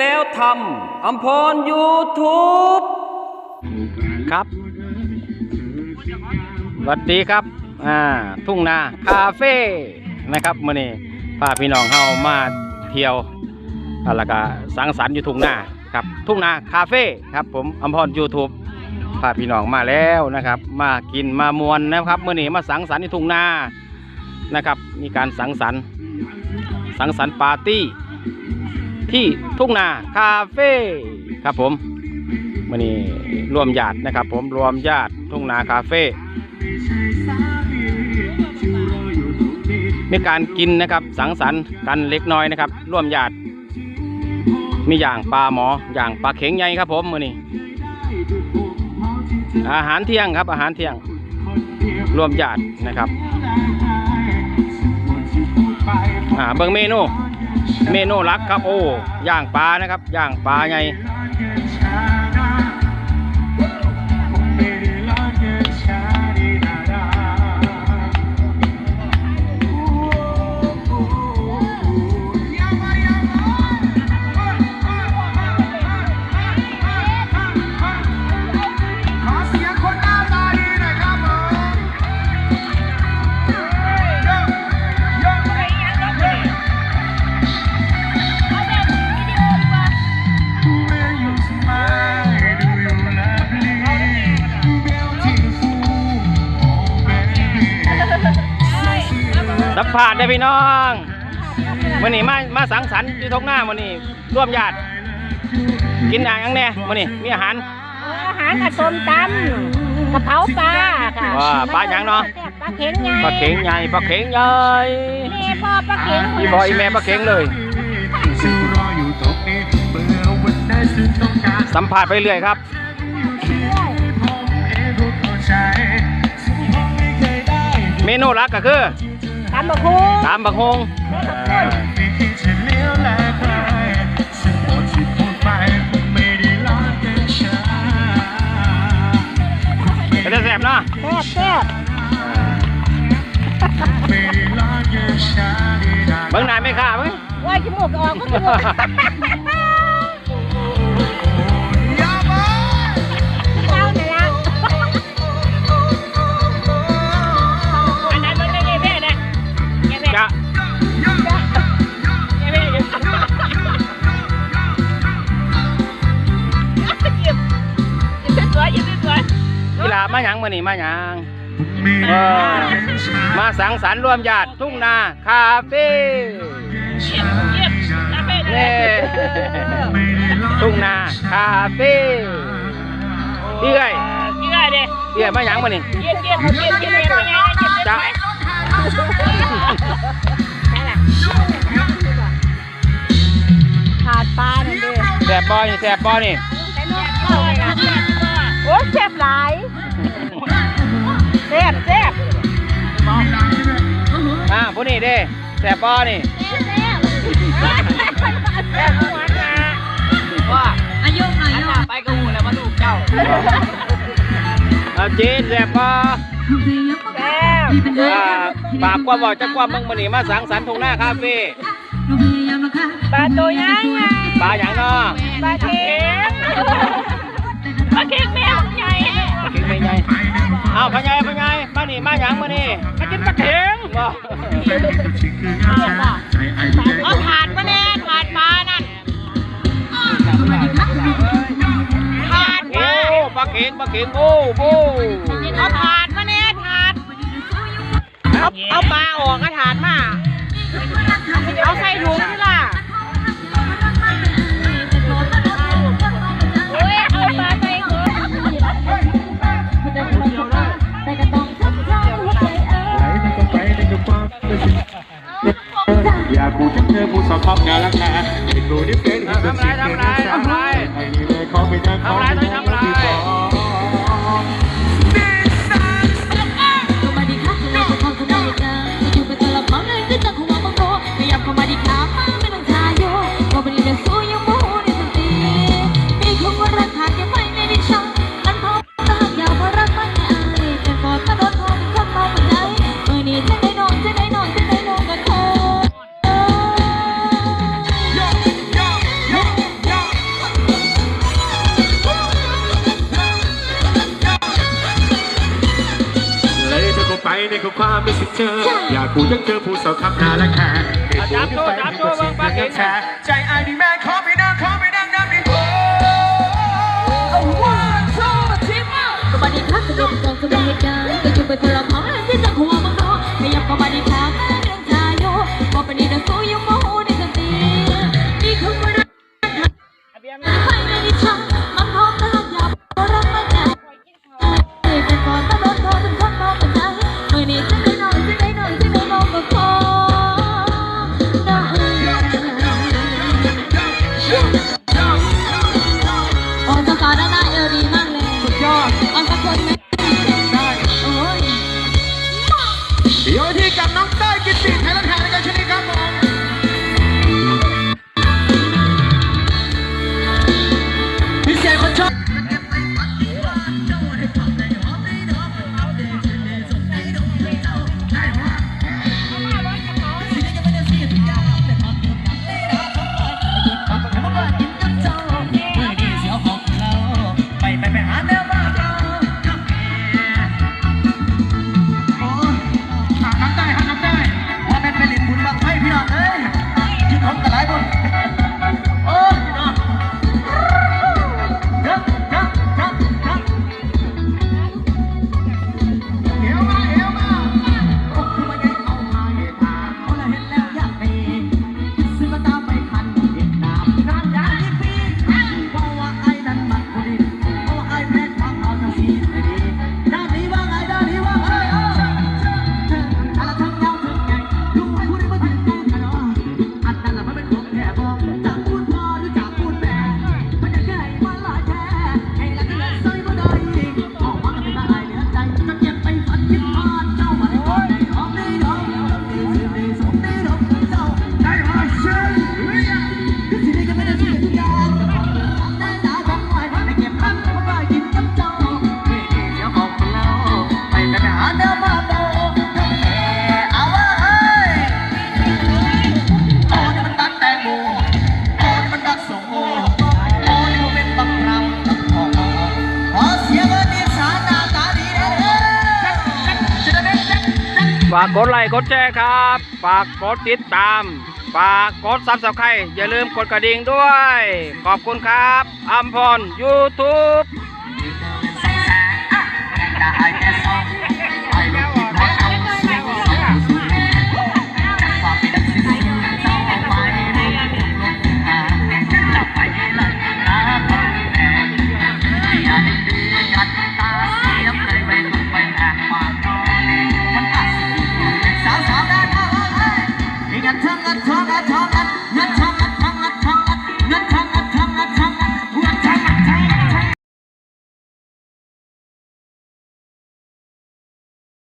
แล้วทำอัมพรยูทูบครับสวัสดีครับอ่าทุ่งนาคาเฟ่นะครับมื่อนี้พาพี่น้องเฮามาเที่ยวอะแล้วก็สังสรรค์อยู่ทุ่งนาครับทุ่งนาคาเฟ่ครับผมอัมพรยูทูบพาพี่น้องมาแล้วนะครับ มากินมามวนนะครับมื่อนี้มาสังสรรค์ที่ทุ่งนานะครับ มีการสังสรรค์สังสรรค์ปาร์ตี้ ที่ทุ่งนาคาเฟ่ครับผมมื่อนี้รวมญาตินะครับ ผมรวมญาติทุ่งนาคาเฟ่มีการกินนะครับ สังสรรค์กันเล็กน้อยนะครับ ร่วมญาติมีอย่างปลาหมออย่างปลาเข็งใหญ่ครับ ผมมื่อนี้อาหารเที่ยงครับ อาหารเที่ยงรวมญาตินะครับอ่าเบิ่งเมนู เมนูหลักครับโอ้ย่างปลานะครับย่างปลาไง สัมผัสได้พี่น้องมื่อนี้มามาสังสรรค์ที่ทงหน้ามื่อนี้ร่วมญาติกินอย่างแน่มื่อนี้มีอาหารอาหารกระส้มตำกระเพราปลาค่ะว่าปลาหยังเนาะปลาเข็งไงปลาเข็งใหญ่ปลาเข็งใหญ่แม่พ่อปลาเข็งอีบอยอีแม่ปลาเข็งเลยซึ่งรออยู่ตรงนี้เมื่อวันใดซึ่งต้องการสัมผัสไปเรื่อยครับผมเองก็เข้าใจสิ่งที่ผมไม่เคยได้เมนูหลักก็คือ ตำบะคูตามบักฮงไม่คิดจะเลี้ยวแลใครซึ่งหมดที่พูดไปคงไม่ได้รักกันช้าคงไม่จะได้แซ่บเนาะแซ่บแซ่บไม่ได้รักกันช้าดีนะเบิ่งหน้าไม่ค่าเบิ่งว่าจมูกออกก็จมูก สวยยิ้มสวยกีฬามาหยังมื่อนี้มาหยังไม่เอได้อรักกันช้ามาสังสรรค์ร่วมญาติทุ่งนาคาเฟ่เน่ทุ่งนาคาเฟ่เอื้อยเยื่อเด้เอื้อยมาหยังมื่อนี้เยี่ยมเยี่ยมเยี่ยมเยี่ยมเยี่ยมเยี่ยมเยี่ยมจะขาดปลาหนึ่งเด้อแสบบอนี่แสบบอนี่ ผู้นี้เด้แสบบอนี่แซ่บหัวนะว่าอายุหน่อยเนาะไปกับหูแล้วมาดูเจ้าเอาจีนแสบบอแซ่บอ่าฝากความบอกจักความมึงมื่อนี้มาสังสรรค์ทุ่งนาคาเฟ่ปลาตัวใหญ่ไงปลาหยังเนาะปลาเค็มปลาเค็มแมวใหญ่ปลาเข็งไม่ใหญ่เอาพะไงพะไงมา นี่มาหยังมื่อนี้มากินปลาเข็งบ่เอาถาดมาแน่ถาดปลานั่นถาดโอ้มาปลาเข็งปลาเข็งโอ้โหเอาถาดมาแน่ถาดเอาเอาปลาออกก็ถาดมา เอาใส่ถุงนี่ล่ะ อผู้สอบงานราคาเห็นกูนิเป จอ อยากกูอยากเจอผู้สาวทำน้าละแค่อาจารย์โตอาจารย์โตเบิ่งปากเห็ใจ ฝากกดไลค์กดแชร์ครับ ฝากกดติดตาม ฝากกดซับสไครต์อย่าลืมกดกระดิ่งด้วย ขอบคุณครับอัมพรยูทูบ 사랑 같은